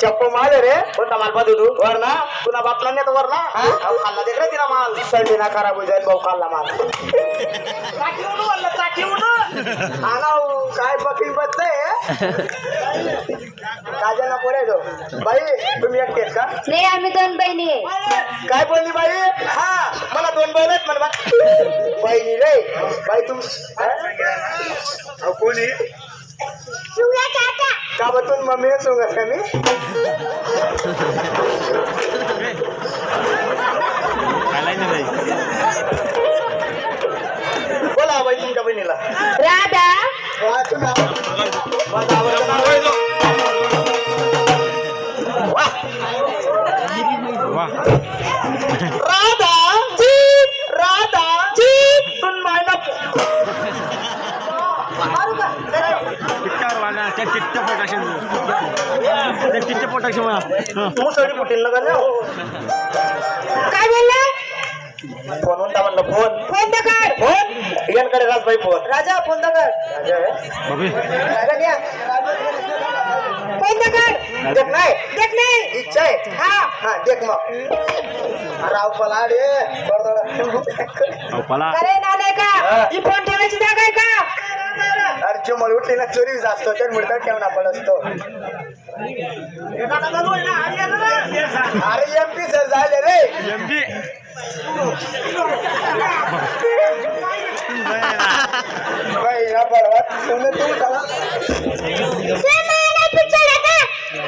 चप्प माल रे. कोणता माल पाहतो तू. वर ना. तुला बापला नेतो वर ना. अहो, खाल्ला देख रे तिला माल. सर्दी ना खराब हो जाईल भाऊ खाल्ला माल. चाटी उडू म्हणलं चाटी उडू आला काय बकिंग बसतंय काजल ना पुढे तो बाई तुम्ही एकटेच का? नाही आम्ही दोन बहिणी काय बोलली बाई? हा मला दोन बैल आहेत म्हणा. बहिणी रे. बाई तुम कोणी मम्मी सांगत का मी बोला बाई तुमच्या बहिणीला राधा वा, तुम्ही माझं आवडतं नाव आहे तो. वा. त्या चिट्ट्या पोटाशी म्हणा. तू सगळी फुटेल ना काय बोलला? फोन म्हणता म्हणलं फोन. फोन तर काढ. फोन? यांकडे राजबाई फोन. राजा फोन दाखल राजा आहे. बाबी राजा घ्या. फोन तर काढ. देख नाही. देख नाही. इच्छा आहे. हा. हा देख मग. राव पलाड ये अहो पला अरे नालाय का ही फोन ठेवायची जागा आहे का? उठली ना चोरी जास्त तर मिळतात ठेवणा पडतो अरे एम पी सर झाले रे.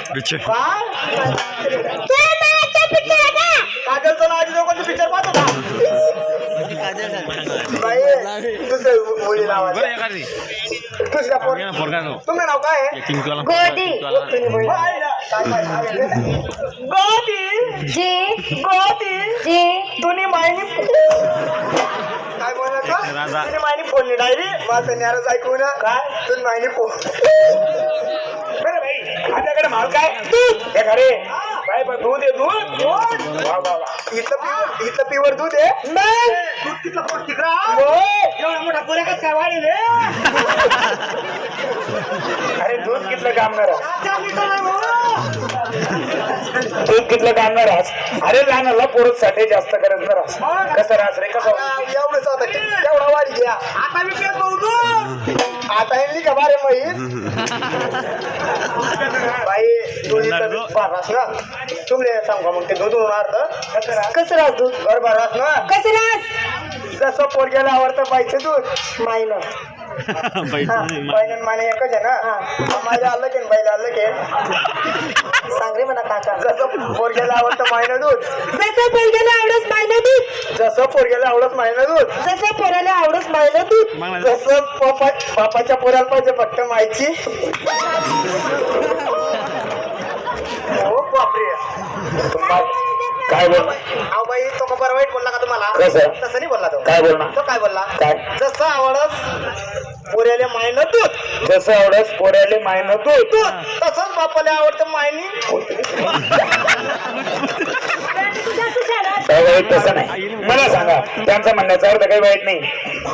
तू पिक्चर. लोकांचं पिक्चर पाहतो का? मुली नावाचं दुसऱ्या पोर पोरगा नो तुमचं नाव काय आहे किंगवाला गोदी तुम्ही बाई काय काय नाव आहे रे? गोदी जी गोदी जी तुनी मायनी काय बोलत? राजा मायनी डायरी माझं न्यारच ऐकू ना काय तुम्ही बरं भाई आपल्याकडे माल काय हे खरे काय बघ दूध आहे दूध. वा वा वा. इथं पिवर इथं पिवर दूध आहे. दूध कितलं पौष्टिक राव एवढा मोठा कसं काय वाढेल हे? अरे दूध कितलं काम करा दूध कितलं काम करा अरे लहानाला पोरत साठी जास्त करत करा कसं राहत रे कसं? एवढंच आता तेवढा वाढी घ्या. आता मी दूध. आता हे का बारे म्हैस बाई तू इथं बारास ना. तुमले सांग मग ते दूध होणार तर कसं राहत दूध घर बारास ना. कसं राहत जसं पोरग्याला आवडतं बाईचं दूध. मायनं. बाई बाईनं माने एकच आहे ना. माझ्या आलं की बाईला आलं की सांग रे म्हणा काका. जसं पोरग्याला आवडतं मायनं दूध. जसं पहिल्याला आवडत मायनं दूध. जसं पोरग्याला आवडत मायनं दूध. जसं पोराला आवडत मायनं दूध. जसं बापाच्या पोराला पाहिजे फक्त मायची हो बापरे काय बोल अहो बाई तो का बरं वाईट बोलला का तुम्हाला? कसं? तसं नाही बोलला तो. काय बोलणार तो काय बोलला? काय? जसं आवडत पोऱ्याले मायनं दूध. जसं आवडत पोऱ्याले मायनं दूध. दूध. तसंच बापाला आवडतं मायनी. काय वाईट तसं नाही. मला सांगा त्यांचा म्हणण्याचा अर्थ काही वाईट नाही.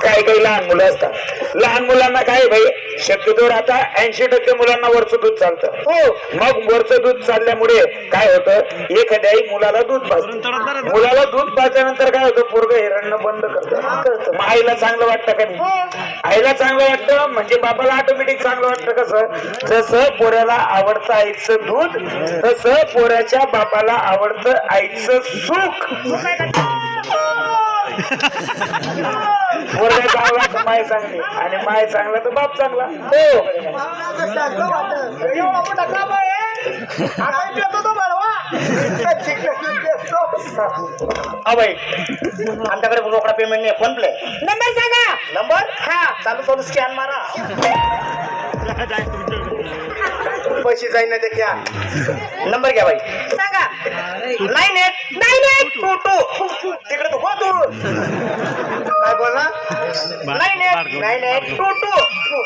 काही काही लहान मुलं असतात. लहान मुलांना काय भाई शक्यतोवर आता ऐंशी टक्के मुलांना वरचं दूध चालतं. हो. मग वरचं दूध चालल्यामुळे काय होतं एखाद्याही मुलाला दूध पाजतं. मुलाला दूध पाजल्यानंतर काय होतं पोरग हिरणं बंद करतं. मग आईला चांगलं वाटतं का नाही? आईला चांगलं वाटतं म्हणजे बाबाला ऑटोमॅटिक चांगलं वाटतं कसं? जसं पोऱ्याला आवडतं आईचं दूध तसं पोऱ्याच्या बापाला आवडतं आईचं सुख. पोरगा चांगला तर माय चांगली. आणि माय चांगला तर बाप चांगला. हो. अभय आमच्याकडे रोकडा पेमेंट नाही. फोन पे नंबर सांगा. नंबर हा. चालू चालू स्कॅन मारा. पैसे जाईन ना ते घ्या. नंबर घ्या बाई. सांगा. नाईन एट नाही नाही टू टू तिकडे तू हो तू. काय बोलला? Nine eight nine eight two two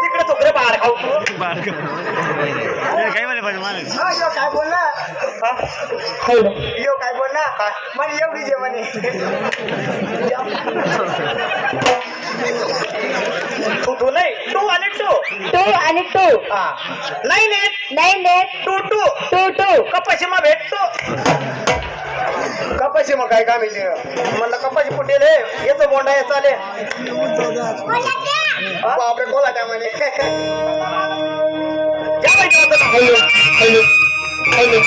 तिकडे तू खरे बाहेर खाऊ तू. काय पाहिजे मला हा, यो काय बोलला? हा? यो काय बोलला? म्हणे एवढी जे म्हणे. टू टू नाही टू आणि टू टू आणि टू हा. नाही nine eight two two two two कपाशी मग भेटतो. कपाशी मग काय काम आहे म्हणलं कपाशी फुटेल हे येतो बोंडा हे चाले. बापरे कोला त्या म्हणे. Hello hello hello.